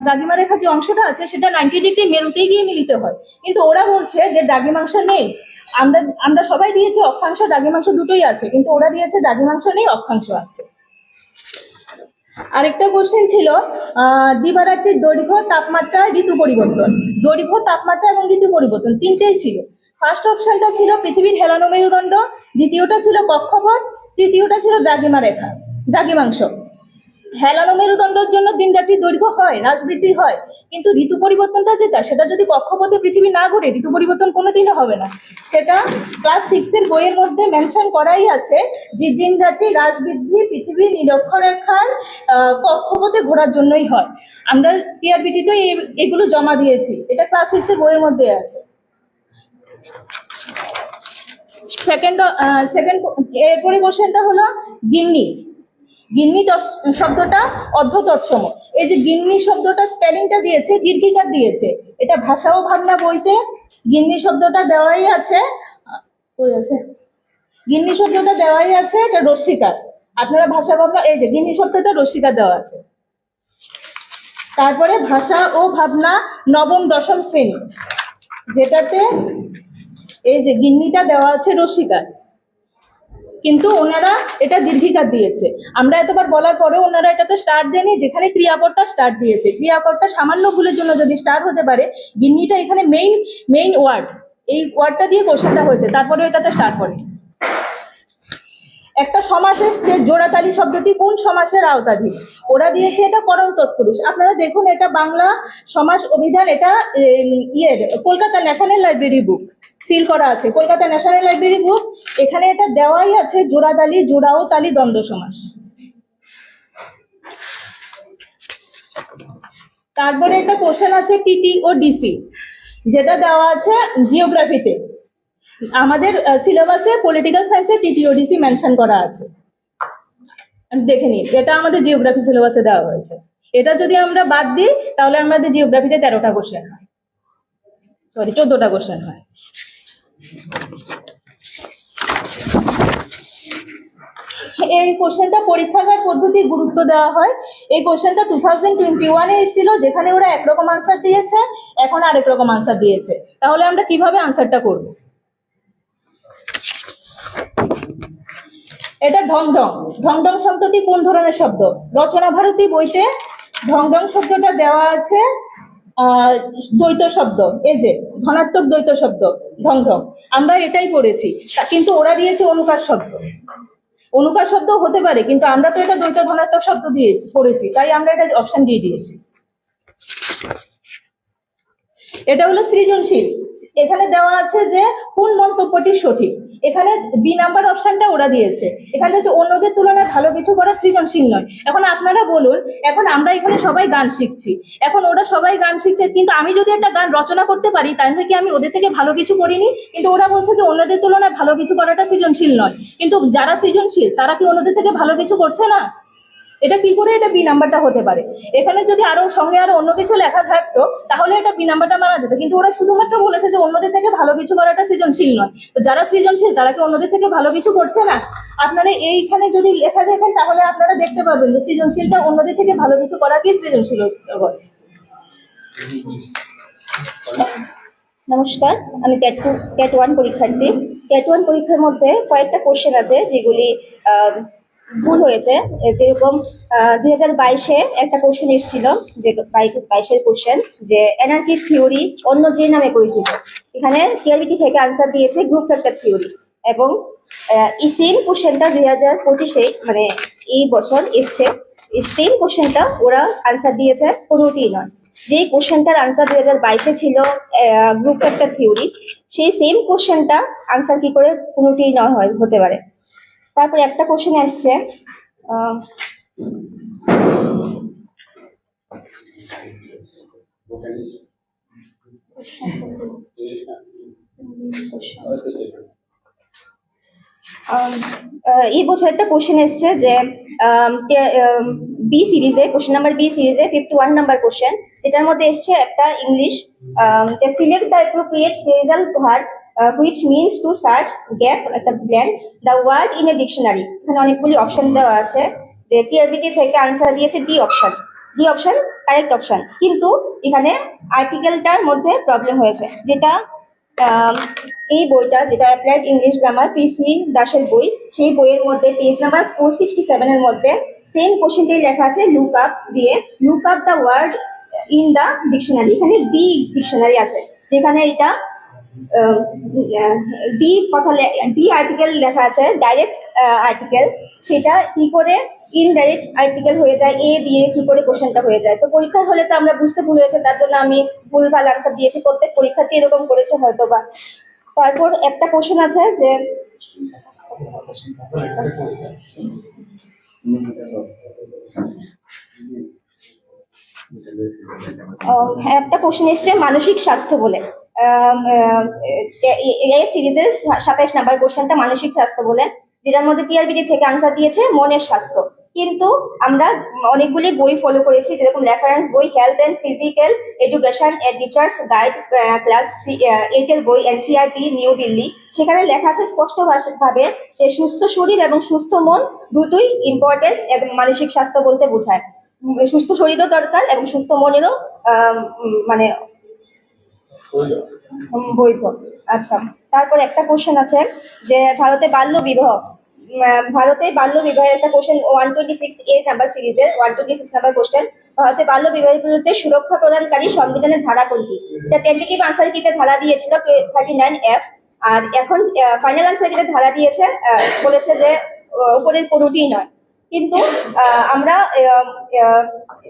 দাগিমা রেখা যে অংশটা আছে, সেটা নাইনটি ডিগ্রি মেরুতেই গিয়ে মিলিত হয়। কিন্তু ওরা বলছে যে দাগিমাংশ নেই। আমরা আমরা সবাই দিয়েছি অক্ষাংশ, দাগিমাংশ দুটোই আছে, কিন্তু ওরা দিয়েছে দাগিমাংশ নেই, অক্ষাংশ আছে। আরেকটা কোশ্চেন ছিল দিবারাত্রির দৈর্ঘ্য, তাপমাত্রা, ঋতু পরিবর্তন। দৈর্ঘ্য, তাপমাত্রা এবং ঋতু পরিবর্তন তিনটেই ছিল। ফার্স্ট অপশনটা ছিল পৃথিবীর হেলানো মেরুদণ্ড, দ্বিতীয়টা ছিল কক্ষপথ, তৃতীয়টা ছিল দ্রাঘিমা রেখা দ্রাঘিমাংশ হেলানো মেরুদণ্ডের জন্য দিন রাত্রি দৈর্ঘ্য হয় হ্রাস বৃদ্ধি হয়, কিন্তু ঋতু পরিবর্তনটা যেটা, সেটা যদি কক্ষপথে পৃথিবী না ঘুরে, ঋতু পরিবর্তন কোনোদিনও হবে না। সেটা ক্লাস সিক্স এর বইয়ের মধ্যে মেনশন করাই আছে যে দিন রাত্রি হ্রাস বৃদ্ধি পৃথিবী নিরক্ষরেখার কক্ষপথে ঘোরার জন্যই হয়। আমরা টিআরবিটিতে এগুলো জমা দিয়েছি। এটা ক্লাস সিক্স এর বইয়ের মধ্যে আছে। সেকেন্ড সেকেন্ড এরপরে কোশ্চেনটা হলো গিন্নি। গিন্নি শব্দটা অর্ধ এই যে গিন্নি শব্দটা স্পেলিংটা দিয়েছে, দীর্ঘিকার দিয়েছে। এটা ভাষা ও ভাবনা বইতে। গিন্নি শব্দটা দেওয়াই আছে আছে। গিন্নি শব্দটা দেওয়াই আছে, এটা রস্মিকার আপনারা ভাষা ভাবনা এই যে গিন্নি শব্দটা রস্মিকার দেওয়া আছে। তারপরে ভাষা ও ভাবনা নবম দশম শ্রেণি। যেটাতে এই যে গিন্নিটা দেওয়া আছে রসিকার। কিন্তু ওনারা এটা দীর্ঘিকার দিয়েছে। আমরা এতবার বলার পরেও ওনারা এটাতে স্টার দেয়নি, যেখানে ক্রিয়াপদটা স্টার দিয়েছে। ক্রিয়াপদটা সামান্য ভুলের জন্য যদি স্টার হতে পারে, গিন্নিটা এখানে মেইন মেইন ওয়ার্ড এই ওয়ার্ডটা দিয়ে কোশ্চেনটা হয়েছে তারপরে এটাতে স্টার পড়ে একটা সমাস এসছে জোড়াতালি শব্দটি কোন সমাসের আওতাধীন? ওরা দিয়েছে এটা করণ তৎপুরুষ। আপনারা দেখুন এটা বাংলা সমাজ অভিধান, এটা ইয়ের, Kolkata national library book seal করা আছে। কলকাতা ন্যাশনাল লাইব্রেরি বুক, এখানে এটা দেওয়াই আছে জোড়াতালি জোড়াও তালি, দ্বন্দ্ব সমাস। তারপরে একটা কোশ্চেন আছে টিটি ও ডিসি যেটা দেওয়া আছে জিওগ্রাফিতে আমাদের সিলেবাসে পলিটিক্যাল সায়েন্সে টিটিওডিসি মেনশন করা আছে। দেখে নিন এটা আমাদের জিওগ্রাফি সিলেবাসে দেওয়া হয়েছে। এটা যদি আমরা বাদ দিই, তাহলে আমাদের জিওগ্রাফিতে তেরোটা কোশ্চেন হয়। সরি চোদ্দটা কোশ্চেন হয়। এই কোশ্চেনটা পরীক্ষাগার পদ্ধতি গুরুত্ব দেওয়া হয়। এই কোশ্চেনটা টু থাউজেন্ড টোয়েন্টি ওয়ানে এসেছিল, যেখানে ওরা একরকম আনসার দিয়েছে, এখন আরেক রকম আনসার দিয়েছে। তাহলে আমরা কীভাবে আনসারটা করব? এটা ঢং ঢং ঢং ঢং শব্দটি কোন ধরনের শব্দ? রচনা ভারতী বইতে ঢং ঢং শব্দটা দেওয়া আছে। দ্বৈত শব্দ, এই যে ধনাত্মক দ্বৈত শব্দ, ঢং ঢং। আমরা এটাই পড়েছি কিন্তু ওরা দিয়েছে অনুকার শব্দ। অনুকার শব্দ হতে পারে, কিন্তু আমরা তো এটা দ্বৈত ধনাত্মক শব্দ দিয়েছি, পড়েছি, তাই আমরা এটা অপশন দিয়ে দিয়েছি। এটা হলো সৃজনশীল। এখানে দেওয়া আছে যে কোন মন্তব্যটি সঠিক? এখানে বি নাম্বার অপশনটা ওরা দিয়েছে। এখানে হচ্ছে অন্যদের তুলনায় ভালো কিছু করা সৃজনশীল নয়। এখন আপনারা বলুন, এখন আমরা এখানে সবাই গান শিখছি। এখন ওরা সবাই গান শিখছে, কিন্তু আমি যদি একটা গান রচনা করতে পারি, তাহলে কি আমি ওদের থেকে ভালো কিছু করিনি? কিন্তু ওরা বলছে যে অন্যদের তুলনায় ভালো কিছু করাটা সৃজনশীল নয়। কিন্তু যারা সৃজনশীল, তারা কি অন্যদের থেকে ভালো কিছু করছে না? এটা কি করে? এটা বি নাম্বারটা হতে পারে। এখানে যদি আরও সঙ্গে আরও অন্য কিছু লেখা থাকতো, তাহলে এটা বি নাম্বারটা মানা যেত। কিন্তু ওরা শুধুমাত্র বলেছে যে অন্যদের থেকে ভালো কিছু করাটা সৃজনশীল নয়। তো যারা সৃজনশীল, তারা কি অন্যদের থেকে ভালো কিছু করছে না? আপনারা এইখানে যদি লেখা দেখেন, তাহলে আপনারা দেখতে পাবেন যে সৃজনশীলটা অন্যদের থেকে ভালো কিছু করা কি সৃজনশীল নমস্কার, আমি ক্যাট ক্যাট ওয়ান পরীক্ষার্থী। ক্যাট ওয়ান পরীক্ষার মধ্যে কয়েকটা কোশ্চেন আছে, যেগুলি ভুল হয়েছে। যেরকম দুই হাজার বাইশে একটা কোশ্চেন এসেছিল, যে বাইশের কোশ্চেন যে এনার্কির থিওরি অন্য যে নামে পরিচিত, এখানে টিআরবিটি থেকে আনসার দিয়েছে গ্রুপ ফ্যাক্টর থিওরি এবং এই সেম কোশ্চেনটা দুই হাজার পঁচিশে মানে এই বছর এসছে। সেম কোশ্চেনটা ওরা আনসার দিয়েছে কোনোটি নয়। যে কোশ্চেনটার আনসার দুই হাজার বাইশে ছিল গ্রুপ ফ্যাক্টর থিওরি সেই সেম কোশ্চেনটা আনসার কি করে কোনোটি নয় হয়, হতে পারে। তারপরে একটা কোশ্চেন আসছে এই বছর একটা কোশ্চেন এসছে যে বি সিরিজে কোশ্চেন নাম্বার বি সিরিজে ফিফটি ওয়ান নাম্বার কোশ্চেন যেটার মধ্যে এসছে একটা ইংলিশ যে select the appropriate phrasal verb which means to search gap একটা blank the word in a dictionary এখানে অনেকগুলি অপশন দেওয়া আছে, যে টিআরবিটি থেকে আনসার দিয়েছে D option D option correct option কিন্তু এখানে আর্টিকেলটার মধ্যে প্রবলেম হয়েছে, যেটা এই বইটা যেটা অ্যাপ্লাইড ইংলিশ গ্রামার পিসি দাসের বই, সেই বইয়ের মধ্যে পেজ নাম্বার ফোর সিক্সটি সেভেনের মধ্যে সেম কোশ্চেনটাই লেখা আছে লুক আপ দিয়ে look up the word in the dictionary এখানে দি ডিকশনারি আছে, যেখানে এটা ডি কথা ডি আর্টিকেল লেখা আছে ডাইরেক্ট আর্টিকেল সেটা কি করে ইনডাইরেক্ট আর্টিকেল হয়ে যায় এ দিয়ে কি করে কোশ্চেনটা হয়ে যায়? তো পরীক্ষার হলে তো আমরা বুঝতে ভুল হয়েছে তার জন্য আমি ভুলভাল আনসার দিয়েছি। প্রত্যেক পরীক্ষাতে এরকম করেছে হয়তো বা তারপর একটা কোশ্চেন আছে যে আহ, একটা কোশ্চেন এসছে মানসিক স্বাস্থ্য বলে। এই সিরিজের সাতাইশ নাম্বার কোশ্চেনটা মানসিক স্বাস্থ্য বলে, যেটার মধ্যে টিআরবিডি থেকে আনসার দিয়েছে মনের স্বাস্থ্য। কিন্তু আমরা অনেকগুলি বই ফলো করেছি, যেরকম রেফারেন্স বই health and physical education a teachers guide class এইটের বই এনসিআরটি নিউ দিল্লি সেখানে লেখা আছে স্পষ্ট ভাবে যে সুস্থ শরীর এবং সুস্থ মন দুটোই ইম্পর্টেন্ট এবং মানসিক স্বাস্থ্য বলতে বোঝায়। সুস্থ শরীরও দরকার এবং সুস্থ মনেরও মানে বৈধ আচ্ছা তারপর একটা কোশ্চেন আছে যে ভারতে বাল্য বিবাহ ভারতে বাল্য বিবাহের একটা question one twenty six A number সিরিজের one twenty six number question ভারতে বাল্য বিবাহের বিরুদ্ধে সুরক্ষা প্রদানকারী সংবিধানের ধারা কোনটি? এটা টেন্টেটিভ আনসার কিতে ধারা দিয়েছিল? থার্টি নাইন এফ আর এখন ফাইনাল আনসার কিতে ধারা দিয়েছে? বলেছে যে উপরের কোনোটিই নয়। কিন্তু আমরা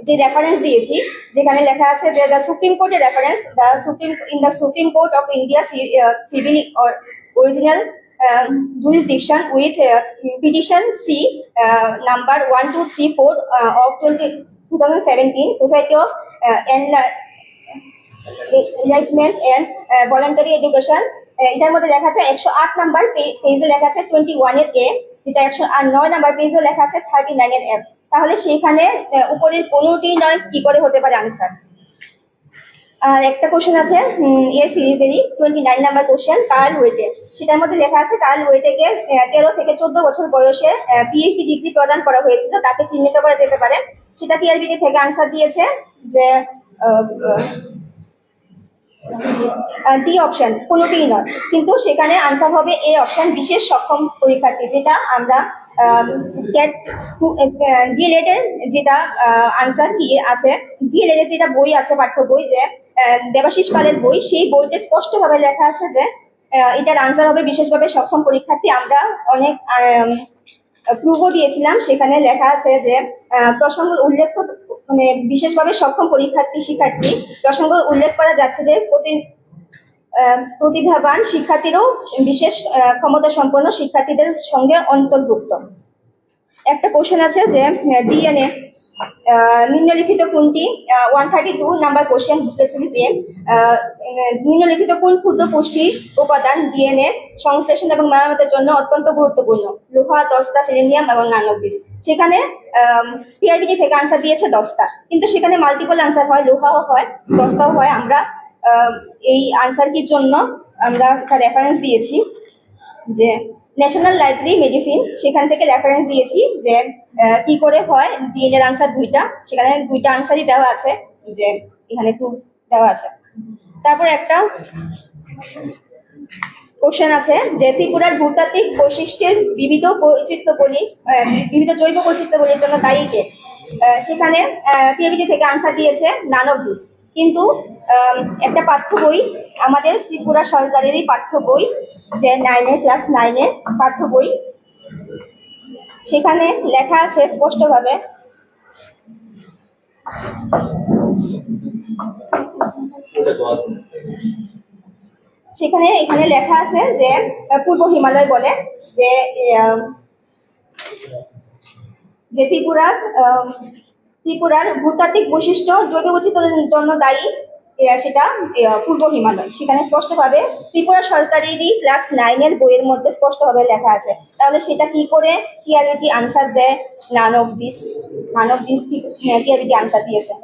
যে রেফারেন্স দিয়েছি যেখানে লেখা আছে যে দ্য সুপ্রিম কোর্টের reference the supreme in the supreme court of India civil original jurisdiction with uh, petition C uh, number 1234 uh, of 20, 2017 Society of Enli- Enlightenment and Voluntary Education. এটার মধ্যে লেখা আছে একশো আট নাম্বার পেজে লেখা আছে টোয়েন্টি ওয়ানের এ যেটা একশো আর নয় নাম্বার পেজে লেখা আছে থার্টি নাইন এর তাহলে সেখানে উপরের কোনোটি নয় কি করে হতে পারে আনসার আর একটা কোশ্চেন আছে A সিরিজেরই twenty nine number question Karl ওয়েটে সেটার মধ্যে লেখা আছে কার্ল ওয়েটেকে তেরো থেকে চোদ্দ বছর বয়সে পিএইচডি ডিগ্রি প্রদান করা হয়েছিল, তাকে চিহ্নিত করা যেতে পারে। সেটা টিআরবিডি থেকে আনসার দিয়েছে যে ডি অপশন কোনোটিই নয়। কিন্তু সেখানে আনসার হবে এ অপশন বিশেষ সক্ষম পরীক্ষার্থী, যেটা আমরা ক্যাট ডিএলএড যেটা আনসার কি আছে? ডিএলএড এর যেটা বই আছে, পাঠ্য বই যে দেবাশিস পালের বই, সেই বইতে স্পষ্টভাবে লেখা আছে যে এটার আনসার হবে বিশেষভাবে সক্ষম পরীক্ষার্থী। আমরা অনেক প্রুভও দিয়েছিলাম। সেখানে লেখা আছে যে প্রসঙ্গ উল্লেখ মানে বিশেষভাবে সক্ষম পরীক্ষার্থী, শিক্ষার্থী প্রসঙ্গ উল্লেখ করা যাচ্ছে যে প্রতি প্রতিভাবান শিক্ষার্থীরও বিশেষ ক্ষমতা সম্পন্ন শিক্ষার্থীদের সঙ্গে অন্তর্ভুক্ত। একটা কোশ্চেন আছে যে ডিএনএ নিম্নলিখিত কোনটি? One thirty two number question series ah, নিম্নলিখিত কোন ক্ষুদ্র পুষ্টি উপাদান ডিএনএ সংশ্লেষণ এবং মেরামতের জন্য অত্যন্ত গুরুত্বপূর্ণ? লোহা দস্তা সিলিনিয়াম এবং নানবিস। সেখানে টিআইবিডি থেকে আনসার দিয়েছে দস্তা। কিন্তু সেখানে মাল্টিপল আনসার হয় লোহাও হয় দস্তাও হয়। আমরা এই আনসার কির জন্য আমরা একটা রেফারেন্স দিয়েছি? যে ন্যাশনাল লাইব্রেরি মেডিসিন সেখান থেকে রেফারেন্স দিয়েছি যে কি করে হয়? ডিএনএর আনসার দুইটা সেখানে দুইটা আনসারই দেওয়া আছে যে এখানে টু দেওয়া আছে। তারপর একটা কোশ্চেন আছে যে ত্রিপুরার ভূতাত্ত্বিক বৈশিষ্ট্যের বিবিধ বৈচিত্র্যবলী আহ, বিবিধ জৈব বৈচিত্র্যবলীর জন্য দায়ী কে? সেখানে টিএবিটি থেকে আনসার দিয়েছে নান অফ দিস কিন্তু একটা পাঠ্য বই আমাদের ত্রিপুরা সরকারেরই পাঠ্য বই যে নাইনে ক্লাস নাইনে পাঠ্য বই সেখানে লেখা আছে স্পষ্টভাবে। সেখানে, এখানে লেখা আছে যে, পূর্ব হিমালয় বলে, যে যে ত্রিপুরার ত্রিপুরার ভূতাত্ত্বিক বৈশিষ্ট্য জৈব বৈচিত্র্যের জন্য দায়ী। সেটা পূর্ব হিমালয়। সেখানে স্পষ্টভাবে ত্রিপুরা সরকারেরই ক্লাস নাইনের বইয়ের মধ্যে স্পষ্টভাবে লেখা আছে। তাহলে সেটা কি করে টিআরবিটি আনসার দেয়? None of this none of this TRBT answer দিয়েছে।